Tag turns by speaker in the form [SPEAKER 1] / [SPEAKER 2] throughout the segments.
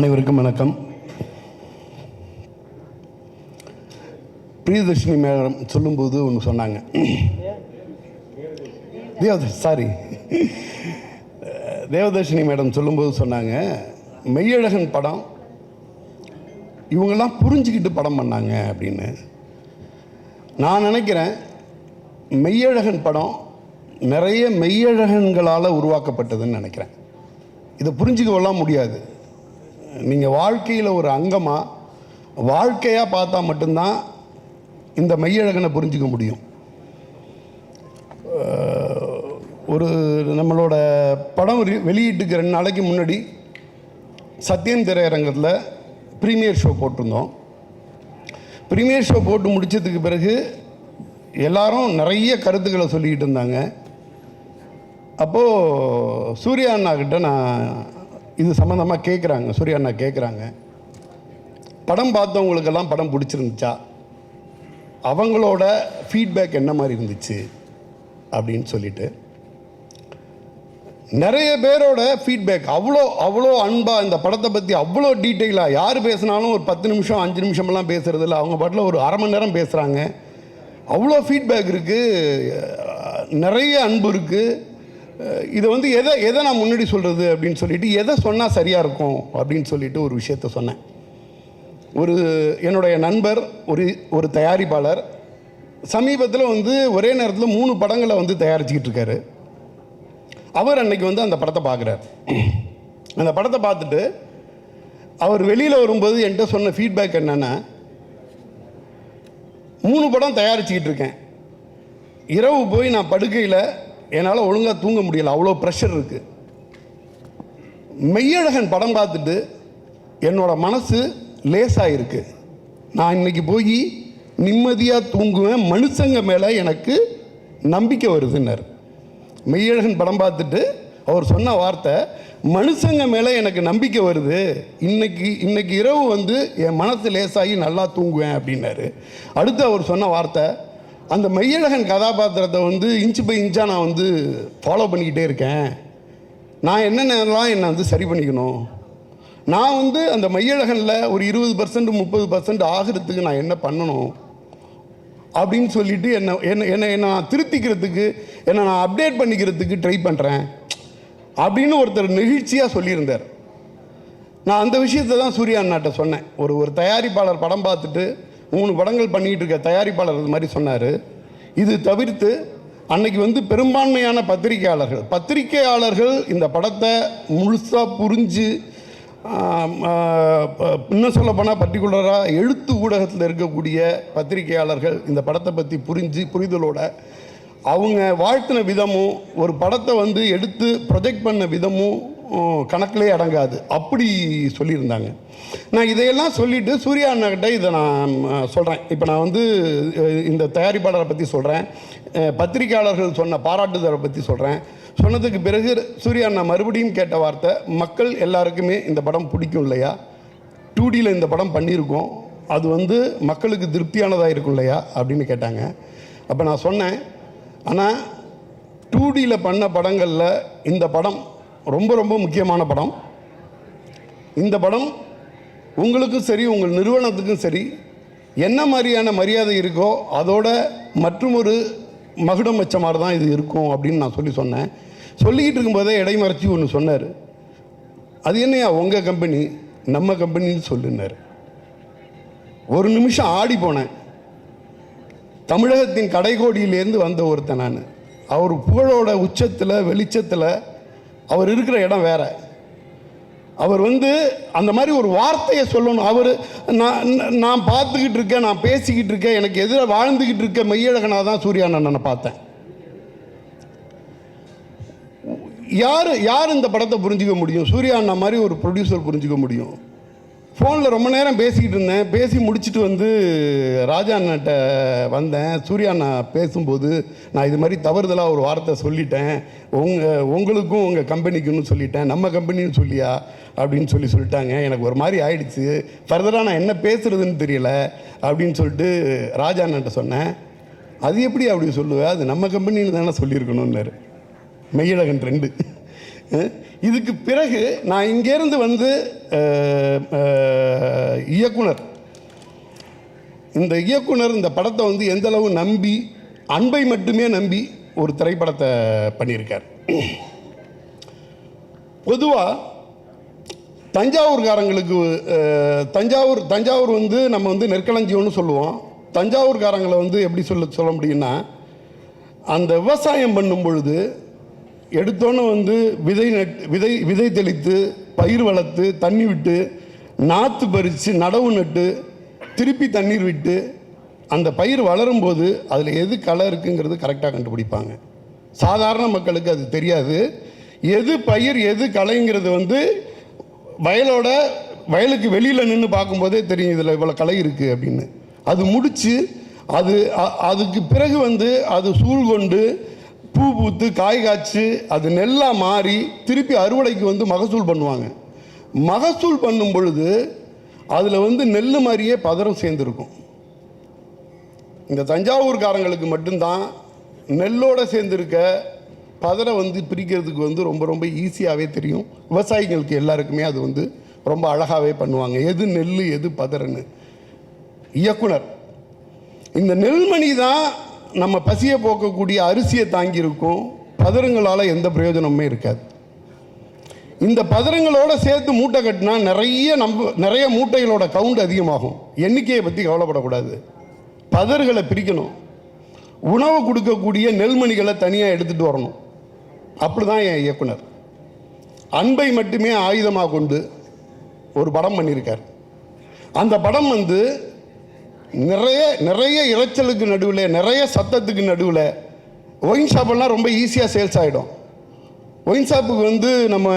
[SPEAKER 1] அனைவருக்கும் வணக்கம். பிரியதர்ஷினி மேடம் சொல்லும்போது ஒன்று சொன்னாங்க. தேவத சாரி தேவதர்ஷினி மேடம் சொல்லும்போது சொன்னாங்க மெய்யழகன் படம் இவங்கெல்லாம் புரிஞ்சுக்கிட்டு படம் பண்ணாங்க அப்படின்னு. நான் நினைக்கிறேன் மெய்யழகன் படம் நிறைய மெய்யழகன்களால் உருவாக்கப்பட்டதுன்னு நினைக்கிறேன். இதை புரிஞ்சுக்கவெல்லாம் முடியாது. நீங்கள் வாழ்க்கையில் ஒரு அங்கமாக வாழ்க்கையாக பார்த்தா மட்டும்தான் இந்த மெய்யழகனை புரிஞ்சிக்க முடியும். ஒரு நம்மளோட படம் re- வெளியீட்டுக்கு ரெண்டு நாளைக்கு முன்னாடி சத்யம் திரையரங்கத்தில் ப்ரீமியர் ஷோ போட்டிருந்தோம். ப்ரீமியர் ஷோ போட்டு முடித்ததுக்கு பிறகு எல்லாரும் நிறைய கருத்துக்களை சொல்லிக்கிட்டு இருந்தாங்க. அப்போது சூர்யா அண்ணா கிட்ட நான் இது சம்மந்தமாக கேட்குறாங்க சூர்யா அண்ணா கேட்குறாங்க படம் பார்த்தவங்களுக்கெல்லாம் படம் பிடிச்சிருந்துச்சா? அவங்களோட ஃபீட்பேக் என்ன மாதிரி இருந்துச்சு? அப்படின்னு சொல்லிட்டு. நிறைய பேரோட ஃபீட்பேக் அவ்வளோ அவ்வளோ அன்பாக இந்த படத்தை பற்றி அவ்வளோ டீட்டெயிலாக யார் பேசினாலும் ஒரு பத்து நிமிஷம் அஞ்சு நிமிஷமெல்லாம் பேசுறது இல்லை. அவங்க பாட்டில் ஒரு அரை மணி நேரம் பேசுகிறாங்க அவ்வளோ ஃபீட்பேக் இருக்குது நிறைய அன்பு இருக்குது இதை வந்து எதை எதை நான் முன்னாடி சொல்கிறது அப்படின்னு சொல்லிட்டு எதை சொன்னால் சரியாக இருக்கும் அப்படின்னு சொல்லிட்டு ஒரு விஷயத்த சொன்னேன். ஒரு என்னுடைய நண்பர் ஒரு ஒரு தயாரிப்பாளர் சமீபத்தில் வந்து ஒரே நேரத்தில் மூணு படங்களை வந்து தயாரிச்சுக்கிட்டு இருக்காரு. அவர் அன்னைக்கு வந்து அந்த படத்தை பார்க்குறாரு அந்த படத்தை பார்த்துட்டு அவர் வெளியில் வரும்போது என்கிட்ட சொன்ன ஃபீட்பேக் என்னென்னா மூணு படம் தயாரிச்சுக்கிட்டு இருக்கேன். இரவு போய் நான் படுக்கையில் என்னால் ஒழுங்காக தூங்க முடியல. அவ்வளோ ப்ரெஷர் இருக்குது மெய்யழகன் படம் பார்த்துட்டு என்னோட மனசு லேசாக இருக்குது நான் இன்னைக்கு போய் நிம்மதியாக தூங்குவேன். மனுஷங்க மேலே எனக்கு நம்பிக்கை வருதுன்னார். மெய்யழகன் படம் பார்த்துட்டு அவர் சொன்ன வார்த்தை மனுஷங்க மேலே எனக்கு நம்பிக்கை வருது. இன்னைக்கு இன்னைக்கு இரவு வந்து என் மனசு லேசாகி நல்லா தூங்குவேன் அப்படின்னாரு. அடுத்து அவர் சொன்ன வார்த்தை அந்த மையழகன் கதாபாத்திரத்தை வந்து இன்ச்சு பை இன்ச்சாக நான் வந்து ஃபாலோ பண்ணிக்கிட்டே இருக்கேன். நான் என்னென்னலாம் என்னை வந்து சரி பண்ணிக்கணும். நான் வந்து அந்த மையழகனில் ஒரு இருபது பர்சன்ட் முப்பது பர்சன்ட் ஆகிறதுக்கு நான் என்ன பண்ணணும் அப்படின்னு சொல்லிட்டு என்னை என்ன என்னை என்னை நான் திருத்திக்கிறதுக்கு என்னை நான் அப்டேட் பண்ணிக்கிறதுக்கு ட்ரை பண்ணுறேன் அப்படின்னு ஒருத்தர் நெகிழ்ச்சியாக சொல்லியிருந்தார். நான் அந்த விஷயத்தை தான் சூர்யா அண்ணாட்ட சொன்னேன். ஒரு ஒரு தயாரிப்பாளர் படம் பார்த்துட்டு மூணு படங்கள் பண்ணிகிட்டு இருக்க தயாரிப்பாளர் இது மாதிரி சொன்னார். இது தவிர்த்து அன்னைக்கு வந்து பெரும்பான்மையான பத்திரிகையாளர்கள் பத்திரிகையாளர்கள் இந்த படத்தை முழுசாக புரிஞ்சு இன்னும் சொல்ல போனால் பர்டிகுலராக எழுத்து ஊடகத்தில் இருக்கக்கூடிய பத்திரிகையாளர்கள் இந்த படத்தை பற்றி புரிஞ்சு புரிதலோட அவங்க வாழ்த்தின விதமும் ஒரு படத்தை வந்து எடுத்து ப்ரொஜெக்ட் பண்ண விதமும் கணக்கிலே அடங்காது. அப்படி சொல்லியிருந்தாங்க. நான் இதையெல்லாம் சொல்லிவிட்டு சூர்யா அண்ணாக்கிட்ட இதை நான் சொல்கிறேன் இப்போ நான் வந்து இந்த தயாரிப்பாளரை பற்றி சொல்கிறேன் பத்திரிகையாளர்கள் சொன்ன பாராட்டுதலை பற்றி சொல்கிறேன் சொன்னதுக்கு பிறகு சூர்யா அண்ணா மறுபடியும் கேட்ட வார்த்தை மக்கள் எல்லாருக்குமே இந்த படம் பிடிக்கும் இல்லையா? டூ டியில் இந்த படம் பண்ணியிருக்கோம். அது வந்து மக்களுக்கு திருப்தியானதாக இருக்கும் இல்லையா? அப்படின்னு கேட்டாங்க. அப்போ நான் சொன்னேன். ஆனால் டூடியில் பண்ண படங்களில் இந்த படம் ரொம்ப ரொம்ப முக்கியமான படம். இந்த படம் உங்களுக்கும் சரி உங்கள் நிறுவனத்துக்கும் சரி என்ன மாதிரியான மரியாதை இருக்கோ அதோட மற்றும் ஒரு மகுடம் வச்ச மாதிரி தான் இது இருக்கும் அப்படின்னு நான் சொல்லி சொன்னேன். சொல்லிக்கிட்டு இருக்கும்போதே இடைமறைச்சி ஒன்று சொன்னார். அது என்னையா உங்கள் கம்பெனி நம்ம கம்பெனின்னு சொல்லினார். ஒரு நிமிஷம் ஆடி போனேன். தமிழகத்தின் கடைகோடியிலேருந்து வந்த ஒருத்தன் நான். அவர் புகழோட உச்சத்தில் வெளிச்சத்தில் அவர் இருக்கிற இடம் வேற. அவர் வந்து அந்த மாதிரி ஒரு வார்த்தையை சொல்லணும். அவர் நான் நான் பார்த்துக்கிட்டு இருக்கேன் நான் பேசிக்கிட்டு இருக்கேன் எனக்கு எதிராக வாழ்ந்துக்கிட்டு இருக்க மெய்யழகனாக தான் சூர்யா அண்ணனை பார்த்தேன். யார் யார் இந்த படத்தை புரிஞ்சிக்க முடியும்? சூர்யா அண்ணா மாதிரி ஒரு ப்ரொடியூசர் புரிஞ்சிக்க முடியும். ஃபோனில் ரொம்ப நேரம் பேசிக்கிட்டு இருந்தேன். பேசி முடிச்சுட்டு வந்து ராஜா அண்ணாட்ட வந்தேன். சூர்யா அண்ணா பேசும்போது நான் இது மாதிரி தவறுதலாக ஒரு வார்த்தை சொல்லிட்டேன். உங்கள் உங்களுக்கும் உங்கள் கம்பெனிக்குன்னு சொல்லிட்டேன். நம்ம கம்பெனின்னு சொல்லியா? அப்படின்னு சொல்லி சொல்லிட்டாங்க. எனக்கு ஒரு மாதிரி ஆயிடுச்சு. ஃபர்தராக நான் என்ன பேசுறதுன்னு தெரியல அப்படின்னு சொல்லிட்டு ராஜா அண்ணாட்ட சொன்னேன். அது எப்படி அப்படி சொல்லுவேன் அது நம்ம கம்பெனின்னு தானே சொல்லியிருக்கணும்னாரு. மெய்யழகன் ட்ரெண்டு இதுக்கு பிறகு நான் இங்கேருந்து வந்து இயக்குனர். இந்த இயக்குனர் இந்த படத்தை வந்து எந்த அளவு நம்பி அன்பை மட்டுமே நம்பி ஒரு திரைப்படத்தை பண்ணியிருக்கார். பொதுவாக தஞ்சாவூர்காரங்களுக்கு தஞ்சாவூர் தஞ்சாவூர் வந்து நம்ம வந்து நெற்களஞ்சியம்னு சொல்லுவோம். தஞ்சாவூர்காரங்களை வந்து எப்படி சொல்ல சொல்ல முடியும்னா அந்த விவசாயம் பண்ணும் பொழுது எடுத்தோன்னே வந்து விதை நட் விதை விதை தெளித்து பயிர் வளர்த்து தண்ணி விட்டு நாற்று பறித்து நடவு நட்டு திருப்பி தண்ணீர் விட்டு அந்த பயிர் வளரும்போது அதில் எது களை இருக்குங்கிறது கரெக்டாக கண்டுபிடிப்பாங்க. சாதாரண மக்களுக்கு அது தெரியாது. எது பயிர் எது களைங்கிறது வந்து வயலோட வயலுக்கு வெளியில் நின்று பார்க்கும்போதே தெரியும் இதில் இவ்வளோ களை இருக்குது அப்படின்னு. அது முடித்து அது அதுக்கு பிறகு வந்து அது சூழ் கொண்டு பூ பூத்து காய் காய்ச்சி அது நெல்லாக மாறி திருப்பி அறுவடைக்கு வந்து மகசூல் பண்ணுவாங்க. மகசூல் பண்ணும் பொழுது அதில் வந்து நெல் மாதிரியே பதறம் சேர்ந்துருக்கும். இந்த தஞ்சாவூர்காரங்களுக்கு மட்டும்தான் நெல்லோடு சேர்ந்துருக்க பதரை வந்து பிரிக்கிறதுக்கு வந்து ரொம்ப ரொம்ப ஈஸியாகவே தெரியும். விவசாயிகளுக்கு எல்லாருக்குமே அது வந்து ரொம்ப அழகாகவே பண்ணுவாங்க. எது நெல் எது பதறுன்னு. இயக்குனர். இந்த நெல்மணி தான் நம்ம பசியை போக்கக்கூடிய அரிசியை தாங்கியிருக்கும். பதருங்களால் எந்த பிரயோஜனமுமே இருக்காது. இந்த பதறுங்களோட சேர்த்து மூட்டை கட்டினா நிறைய நம்ப நிறைய மூட்டைகளோட கவுண்ட் அதிகமாகும். எண்ணிக்கையை பற்றி கவலைப்படக்கூடாது. பதறுகளை பிரிக்கணும். உணவு கொடுக்கக்கூடிய நெல்மணிகளை தனியாக எடுத்துகிட்டு வரணும். அப்படி தான் என் இயக்குனர். அன்பை மட்டுமே ஆயுதமாக கொண்டு ஒரு படம் பண்ணியிருக்கார். அந்த படம் வந்து நிறைய நிறைய இறைச்சலுக்கு நடுவில் நிறைய சத்தத்துக்கு நடுவில் ஒயின் ஷாப்பெல்லாம் ரொம்ப ஈஸியாக சேல்ஸ் ஆகிடும் ஒயின் ஷாப்புக்கு வந்து நம்ம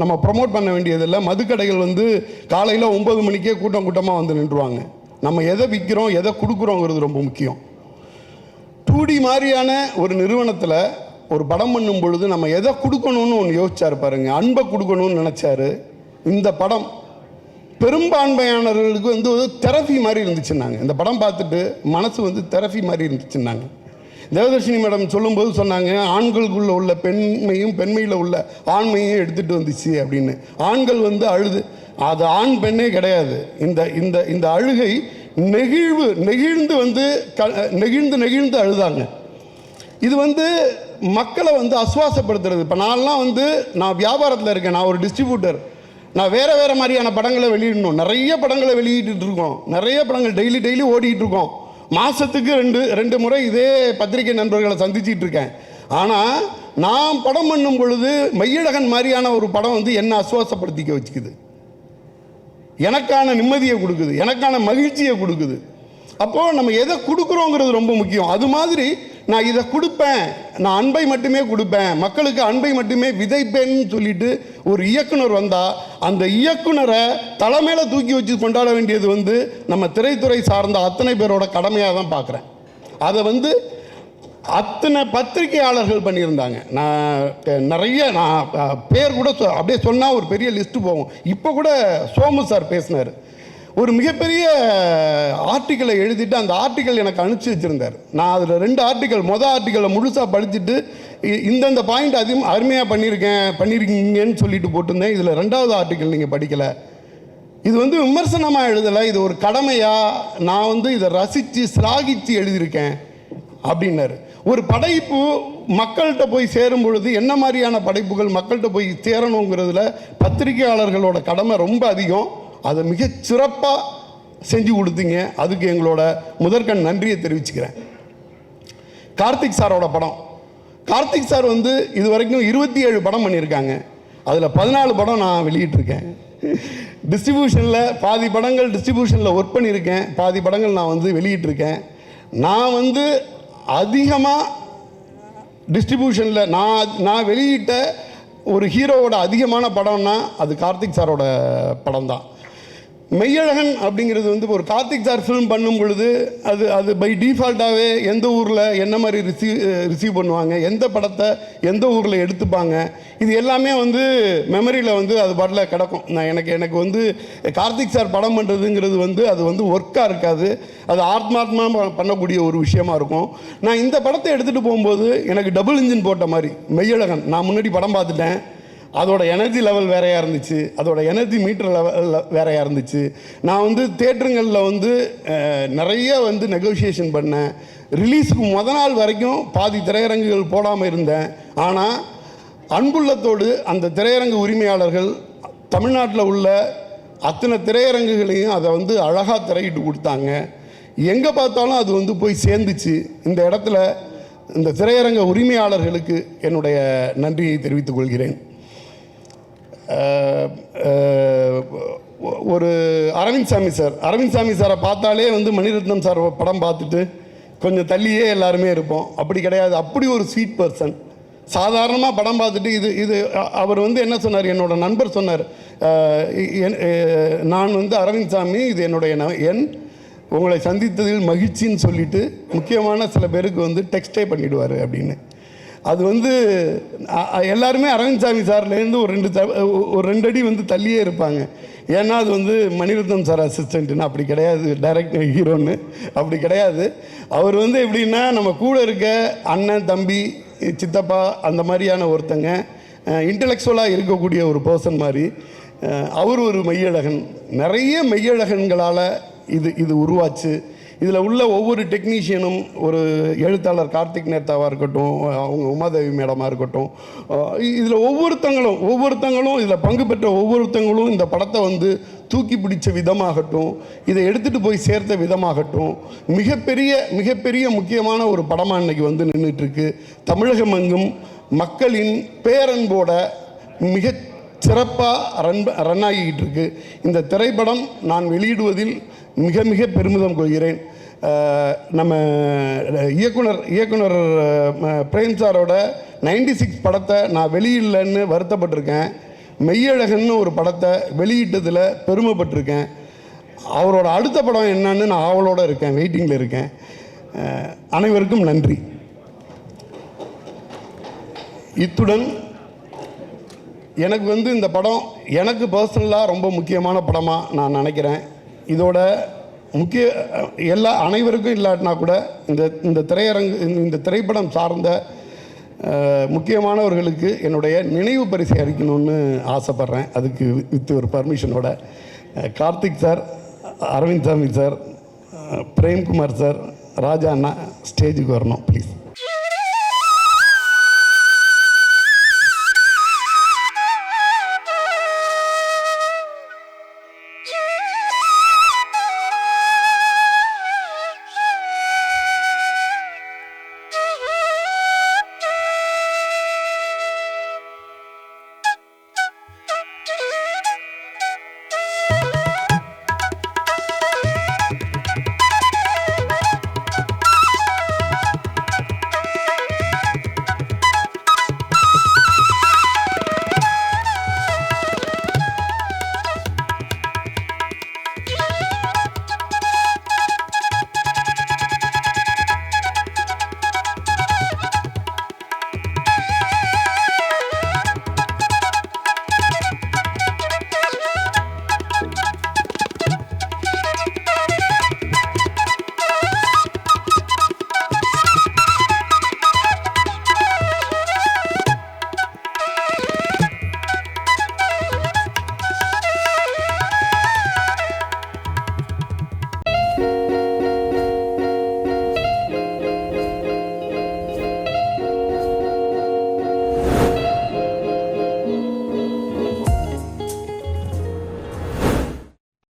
[SPEAKER 1] நம்ம ப்ரமோட் பண்ண வேண்டியதில்லை. மதுக்கடைகள் வந்து காலையில் ஒம்பது மணிக்கே கூட்டம் கூட்டமாக வந்து நின்றுவாங்க. நம்ம எதை விற்கிறோம் எதை கொடுக்குறோங்கிறது ரொம்ப முக்கியம். டூடி மாதிரியான ஒரு நிறுவனத்தில் ஒரு படம் பண்ணும் பொழுது நம்ம எதை கொடுக்கணும்னு ஒன்று யோசிச்சார் பாருங்க. அன்பை கொடுக்கணும்னு நினச்சாரு. இந்த படம் பெரும்பான்மையானவர்களுக்கு வந்து ஒரு தெரபி மாதிரி இருந்துச்சுன்னாங்க. இந்த படம் பார்த்துட்டு மனசு வந்து தெரபி மாதிரி இருந்துச்சுன்னாங்க. தேவதர்ஷினி மேடம் சொல்லும்போது சொன்னாங்க ஆண்களுக்குள்ள உள்ள பெண்மையும் பெண்மையில் உள்ள ஆண்மையும் எடுத்துகிட்டு வந்துச்சு அப்படின்னு. ஆண்கள் வந்து அழுது. அது ஆண் பெண்ணே கிடையாது. இந்த இந்த இந்த அழுகை நெகிழ்வு நெகிழ்ந்து வந்து க நெகிழ்ந்து நெகிழ்ந்து அழுதாங்க. இது வந்து மக்களை வந்து அஸ்வாசப்படுத்துறது. இப்போ நான்லாம் வந்து நான் வியாபாரத்தில் இருக்கேன். நான் ஒரு டிஸ்ட்ரிபியூட்டர் நான் வேறு வேறு மாதிரியான படங்களை வெளியிடணும். நிறைய படங்களை வெளியிட்டு இருக்கோம் நிறைய படங்கள் டெய்லி டெய்லி ஓடிட்டு இருக்கோம் மாதத்துக்கு ரெண்டு ரெண்டு முறை இதே பத்திரிகை நண்பர்களை சந்திச்சிட்டு இருக்கேன் ஆனால் நான் படம் பண்ணும் பொழுது மையழகன் மாதிரியான ஒரு படம் வந்து என்னை அசுவாசப்படுத்திக்க வச்சுக்குது. எனக்கான நிம்மதியை கொடுக்குது. எனக்கான மகிழ்ச்சியை கொடுக்குது. அப்போது நம்ம எதை கொடுக்குறோங்கிறது ரொம்ப முக்கியம். அது மாதிரி நான் இதை கொடுப்பேன். நான் அன்பை மட்டுமே கொடுப்பேன். மக்களுக்கு அன்பை மட்டுமே விதைப்பேன்னு சொல்லிட்டு ஒரு இயக்குனர் வந்தால் அந்த இயக்குனரை தலைமையில தூக்கி வச்சு கொண்டாட வேண்டியது வந்து நம்ம திரைத்துறை சார்ந்த அத்தனை பேரோட கடமையாக தான் பார்க்குறேன். அதை வந்து அத்தனை பத்திரிகையாளர்கள் பண்ணியிருந்தாங்க. நான் நிறைய நான் பேர் கூட சொ- அப்படியே சொன்னால் ஒரு பெரிய லிஸ்ட்டு போகும். இப்போ கூட சோமு சார் பேசினார். ஒரு மிகப்பெரிய ஆர்டிக்கலை எழுதிட்டு அந்த ஆர்டிக்கல் எனக்கு அனுப்பிச்சி வச்சுருந்தார். நான் அதில் ரெண்டு ஆர்டிக்கல் மொதல் ஆர்டிக்கலை முழுசாக படிச்சுட்டு இந்தந்த பாயிண்ட் அதிகம் அருமையாக பண்ணியிருக்கேன் பண்ணியிருக்கீங்கன்னு சொல்லிட்டு போட்டிருந்தேன். இதில் ரெண்டாவது ஆர்டிக்கல் நீங்கள் படிக்கலை. இது வந்து விமர்சனமாக எழுதலை. இது ஒரு கடமையாக நான் வந்து இதை ரசித்து சிராகித்து எழுதியிருக்கேன் அப்படின்னாரு. ஒரு படைப்பு மக்கள்கிட்ட போய் சேரும் பொழுது என்ன மாதிரியான படைப்புகள் மக்கள்கிட்ட போய் சேரணுங்கிறதுல பத்திரிகையாளர்களோட கடமை ரொம்ப அதிகம். அதை மிக சிறப்பாக செஞ்சு கொடுத்தீங்க. அதுக்கு எங்களோட முதற்கண் நன்றியை தெரிவிச்சுக்கிறேன். கார்த்திக் சாரோட படம். கார்த்திக் சார் வந்து இது வரைக்கும் இருபத்தி ஏழு படம் பண்ணியிருக்காங்க. அதில் பதினாலு படம் நான் வெளியிட்டிருக்கேன். டிஸ்ட்ரிபியூஷனில் பாதி படங்கள் டிஸ்ட்ரிபியூஷனில் ஒர்க் பண்ணியிருக்கேன். பாதி படங்கள் நான் வந்து வெளியிட்டிருக்கேன். நான் வந்து அதிகமாக டிஸ்ட்ரிபியூஷனில் நான் நான் வெளியிட்ட ஒரு ஹீரோவோட அதிகமான படம்னா அது கார்த்திக் சாரோட படம் தான் மெய்யழகன் அப்படிங்கிறது வந்து ஒரு கார்த்திக் சார் ஃபிலிம் பண்ணும் பொழுது அது அது பை டிஃபால்ட்டாகவே எந்த ஊரில் என்ன மாதிரி ரிசீவ் ரிசீவ் பண்ணுவாங்க எந்த படத்தை எந்த ஊரில் எடுத்துப்பாங்க இது எல்லாமே வந்து மெமரியில் வந்து அது பாட்டில் கிடக்கும். நான் எனக்கு எனக்கு வந்து கார்த்திக் சார் படம் பண்ணுறதுங்கிறது வந்து அது வந்து ஒர்க்காக இருக்காது. அது ஆத்மாத்மா பண்ணக்கூடிய ஒரு விஷயமா இருக்கும். நான் இந்த படத்தை எடுத்துகிட்டு போகும்போது எனக்கு டபுள் இன்ஜின் போட்ட மாதிரி மெய்யழகன். நான் முன்னாடி படம் பார்த்துட்டேன். அதோட எனர்ஜி லெவல் வேறையாக இருந்துச்சு. அதோட எனர்ஜி மீட்டர் லெவல் வேறையாக இருந்துச்சு. நான் வந்து தேட்டருங்களில் வந்து நிறைய வந்து நெகோசியேஷன் பண்ணேன். ரிலீஸுக்கு முத நாள் வரைக்கும் பாதி திரையரங்குகள் போடாமல் இருந்தேன். ஆனால் அன்புள்ளத்தோடு அந்த திரையரங்கு உரிமையாளர்கள் தமிழ்நாட்டில் உள்ள அத்தனை திரையரங்குகளையும் அதை வந்து அழகாக திரையிட்டு கொடுத்தாங்க. எங்கே பார்த்தாலும் அது வந்து போய் சேர்ந்துச்சு. இந்த இடத்துல இந்த திரையரங்க உரிமையாளர்களுக்கு என்னுடைய நன்றியை தெரிவித்துக் கொள்கிறேன். ஒரு அரவிந்த் சாமி சார். அரவிந்த் சாமி சாரை பார்த்தாலே வந்து மணிரத்னம் சார் படம் பார்த்துட்டு கொஞ்சம் தள்ளியே எல்லாருமே இருப்போம். அப்படி கிடையாது. அப்படி ஒரு ஸ்வீட் பர்சன் சாதாரணமாக படம் பார்த்துட்டு இது இது அவர் வந்து என்ன சொன்னார்? என்னோட நண்பர் சொன்னார். என்- நான் வந்து அரவிந்த் சாமி இது என்னுடைய ந- எண் உங்களை சந்தித்ததில் மகிழ்ச்சின்னு சொல்லிட்டு முக்கியமான சில பேருக்கு வந்து டெக்ஸ்டே பண்ணிவிடுவார் அப்படின்னு. அது வந்து எல்லாருமே அரவிந்த்சாமி சார்லேருந்து ஒரு ரெண்டு த- ஒரு ரெண்டு அடி வந்து தள்ளியே இருப்பாங்க. ஏன்னா அது வந்து மணிரத்னம் சார் அசிஸ்டண்ட்டுன்னு அப்படி கிடையாது. டைரக்ட் ஹீரோன்னு அப்படி கிடையாது. அவர் வந்து எப்படின்னா நம்ம கூட இருக்க அண்ணன் தம்பி சித்தப்பா அந்த மாதிரியான ஒருத்தங்க இன்டலெக்சுவலாக இருக்கக்கூடிய ஒரு பர்சன் மாதிரி அவர் ஒரு மெய்யழகன். நிறைய மெய்யழகன்களால் இது இது உருவாச்சு. இதில் உள்ள ஒவ்வொரு டெக்னீஷியனும் ஒரு எழுத்தாளர் கார்த்திக் நேத்தாவாக இருக்கட்டும் அவங்க உமாதேவி மேடமாக இருக்கட்டும் இதில் ஒவ்வொருத்தங்களும் ஒவ்வொருத்தங்களும் இதில் பங்கு பெற்ற ஒவ்வொருத்தங்களும் இந்த படத்தை வந்து தூக்கி பிடிச்ச விதமாகட்டும் இதை எடுத்துகிட்டு போய் சேர்த்த விதமாகட்டும் மிகப்பெரிய மிகப்பெரிய முக்கியமான ஒரு படமாக இன்னைக்கு வந்து நின்றுட்டுருக்கு தமிழகம் எங்கும் மக்களின் பேரன்போட மிக சிறப்பாக ரன் ரன் ஆகிக்கிட்டு இருக்கு. இந்த திரைப்படம் நான் வெளியிடுவதில் மிக மிக பெருமிதம் கொள்கிறேன். நம்ம இயக்குனர் இயக்குனர் பிரேம் சாரோட நைன்டி சிக்ஸ் படத்தை நான் வெளியிடலன்னு வருத்தப்பட்டிருக்கேன். மெய்யழகன்னு ஒரு படத்தை வெளியிட்டதில் பெருமைப்பட்டிருக்கேன். அவரோட அடுத்த படம் என்னன்னு நான் ஆவலோடு இருக்கேன் வெயிட்டிங்கில் இருக்கேன். அனைவருக்கும் நன்றி. இத்துடன் எனக்கு வந்து இந்த படம் எனக்கு பர்சனலாக ரொம்ப முக்கியமான படமாக நான் நினைக்கிறேன். இதோட முக்கிய எல்லா அனைவருக்கும் இல்லாட்டினா கூட இந்த இந்த திரையரங்கு இந்த திரைப்படம் சார்ந்த முக்கியமானவர்களுக்கு என்னுடைய நினைவு பரிசை அளிக்கணும்னு ஆசைப்பட்றேன். அதுக்கு வித் ஒரு பர்மிஷனோட Karthik sir Aravind Swamy sir Premkumar sir Raja அண்ணா ஸ்டேஜுக்கு வரணும் ப்ளீஸ்